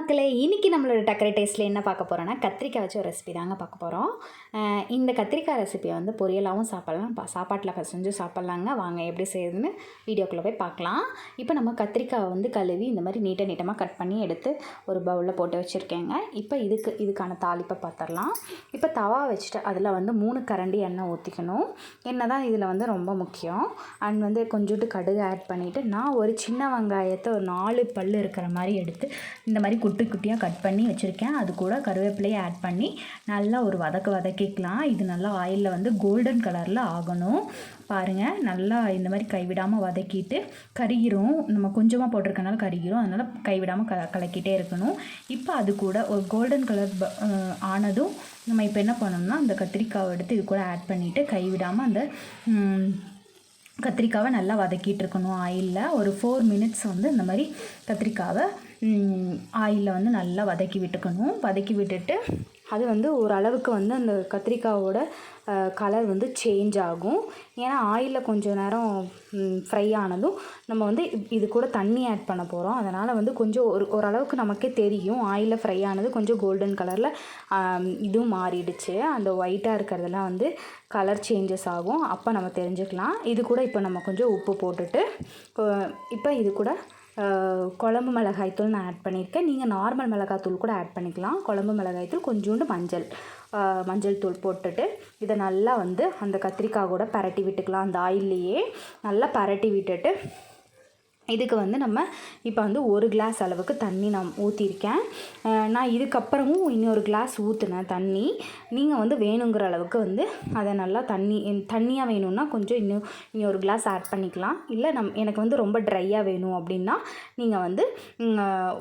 மக்களே இன்றைக்கி நம்மளோட டக்கரை டேஸ்ட்டில் என்ன பார்க்க போகிறோன்னா கத்திரிக்காய் வச்ச ஒரு ரெசிபி தாங்க பார்க்க போகிறோம் இந்த கத்திரிக்காய் ரெசிபியை வந்து பொரியலாகவும் சாப்பிட்லாம். பா சாப்பாட்டில் செஞ்சு சாப்பிட்லாங்க. வாங்க எப்படி செய்யுதுன்னு வீடியோக்குள்ளே போய் பார்க்கலாம். இப்போ நம்ம கத்திரிக்காயை வந்து கழுவி இந்த மாதிரி நீட்டாக நீட்டமாக கட் பண்ணி எடுத்து ஒரு பவுலில் போட்டு வச்சுருக்கேங்க. இப்போ இதுக்கு இதுக்கான தாளிப்பை பார்த்துடலாம். இப்போ தவா வச்சுட்டு அதில் வந்து மூணு கரண்டி எண்ணெய் ஊற்றிக்கணும் எண்ணெய் தான் இதில் வந்து ரொம்ப முக்கியம். அண்ட் வந்து கொஞ்சோண்டு கடுகு ஆட் பண்ணிவிட்டு நான் ஒரு சின்ன வெங்காயத்தை ஒரு நாலு பல் இருக்கிற மாதிரி எடுத்து இந்த மாதிரி குட்டி குட்டியாக கட் பண்ணி வச்சுருக்கேன். அது கூட கருவேப்பிலையை ஆட் பண்ணி நல்லா ஒரு வதக்க வதக்கிக்கலாம். இது நல்லா ஆயிலில் வந்து கோல்டன் கலரில் ஆகணும். பாருங்கள் நல்லா இந்த மாதிரி கைவிடாமல் வதக்கிட்டு கருகிரும். நம்ம கொஞ்சமாக போட்டிருக்கனால கருகிரும். அதனால் கைவிடாமல் க கலக்கிட்டே இருக்கணும். இப்போ அது கூட ஒரு கோல்டன் கலர் ஆனதும் நம்ம இப்போ என்ன பண்ணோம்னா அந்த கத்திரிக்காவை எடுத்து இது கூட ஆட் பண்ணிவிட்டு கைவிடாமல் அந்த கத்திரிக்காவை நல்லா வதக்கிட்டு இருக்கணும் ஆயிலில் ஒரு ஃபோர் மினிட்ஸ் வந்து இந்த மாதிரி கத்திரிக்காவை ஆயிலில் வந்து நல்லா வதக்கி விட்டுக்கணும். வதக்கி விட்டுட்டு அது வந்து ஓரளவுக்கு வந்து அந்த கத்திரிக்காவோட கலர் வந்து சேஞ்ச் ஆகும். ஏன்னா ஆயிலில் கொஞ்சம் நேரம் ஃப்ரை ஆனதும் நம்ம வந்து இது கூட தண்ணி ஆட் பண்ண போகிறோம் அதனால் வந்து கொஞ்சம் ஒரு ஓரளவுக்கு நமக்கே தெரியும். ஆயிலில் ஃப்ரை ஆனது கொஞ்சம் கோல்டன் கலரில் இதுவும் மாறிடுச்சு. அந்த ஒயிட்டாக இருக்கிறதெல்லாம் வந்து கலர் சேஞ்சஸ் ஆகும். அப்போ நம்ம தெரிஞ்சுக்கலாம். இது கூட இப்போ நம்ம கொஞ்சம் உப்பு போட்டுட்டு இப்போ இது கூட குழம்பு மிளகாய்த்தூள் நான் ஆட் பண்ணியிருக்கேன். நீங்கள் நார்மல் மிளகாய்த்தூள் கூட ஆட் பண்ணிக்கலாம். குழம்பு மிளகாய்த்தூள் கொஞ்சோண்டு மஞ்சள் மஞ்சள் தூள் போட்டுட்டு இதை நல்லா வந்து அந்த கத்திரிக்காய் கூட பரட்டி விட்டுக்கலாம். அந்த ஆயில்லையே நல்லா பரட்டி விட்டுட்டு இதுக்கு வந்து நம்ம இப்போ வந்து ஒரு கிளாஸ் அளவுக்கு தண்ணி நான் ஊற்றிருக்கேன் நான் இதுக்கப்புறமும் இன்னொரு கிளாஸ் ஊற்றுனேன் தண்ணி. நீங்கள் வந்து வேணுங்கிற அளவுக்கு வந்து அதை நல்லா தண்ணி தண்ணியாக வேணும்னா கொஞ்சம் இன்னும் இன்னும் ஒரு கிளாஸ் ஆட் பண்ணிக்கலாம். இல்லை நம் எனக்கு வந்து ரொம்ப ட்ரையாக வேணும் அப்படின்னா நீங்கள் வந்து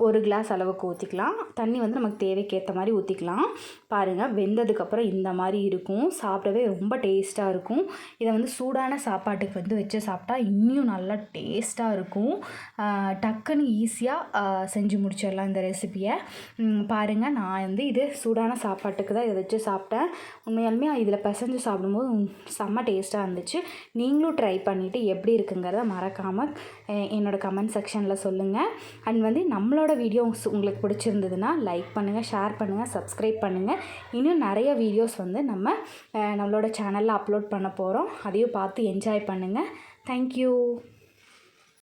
ஒரு கிளாஸ் அளவுக்கு ஊற்றிக்கலாம் தண்ணி வந்து நமக்கு தேவைக்கேற்ற மாதிரி ஊற்றிக்கலாம் பாருங்கள் வெந்ததுக்கப்புறம் இந்த மாதிரி இருக்கும். சாப்பிடவே ரொம்ப டேஸ்ட்டாக இருக்கும். இதை வந்து சூடான சாப்பாட்டுக்கு வந்து வச்சு சாப்பிட்டா இன்னும் நல்லா டேஸ்ட்டாக இருக்கும். டக்குன்னு ஈஸியாக செஞ்சு முடிச்சிடலாம் இந்த ரெசிபியை பாருங்கள் நான் வந்து இது சூடான சாப்பாட்டுக்கு தான் இதை வச்சு சாப்பிட்டேன். உண்மையாலுமே இதில் பிசைஞ்சு சாப்பிடும்போது செம்ம டேஸ்ட்டாக இருந்துச்சு. நீங்களும் ட்ரை பண்ணிவிட்டு எப்படி இருக்குங்கிறத மறக்காமல் என்னோடய கமெண்ட் செக்ஷனில் சொல்லுங்கள் அண்ட் வந்து நம்மளோட வீடியோ உங்களுக்கு பிடிச்சிருந்ததுன்னா லைக் பண்ணுங்கள் ஷேர் பண்ணுங்கள் சப்ஸ்கிரைப் பண்ணுங்கள் இன்னும் நிறைய வீடியோஸ் வந்து நம்ம நம்மளோட சேனலில் அப்லோட் பண்ண போகிறோம் அதையும் பார்த்து என்ஜாய் பண்ணுங்கள் தேங்க்யூ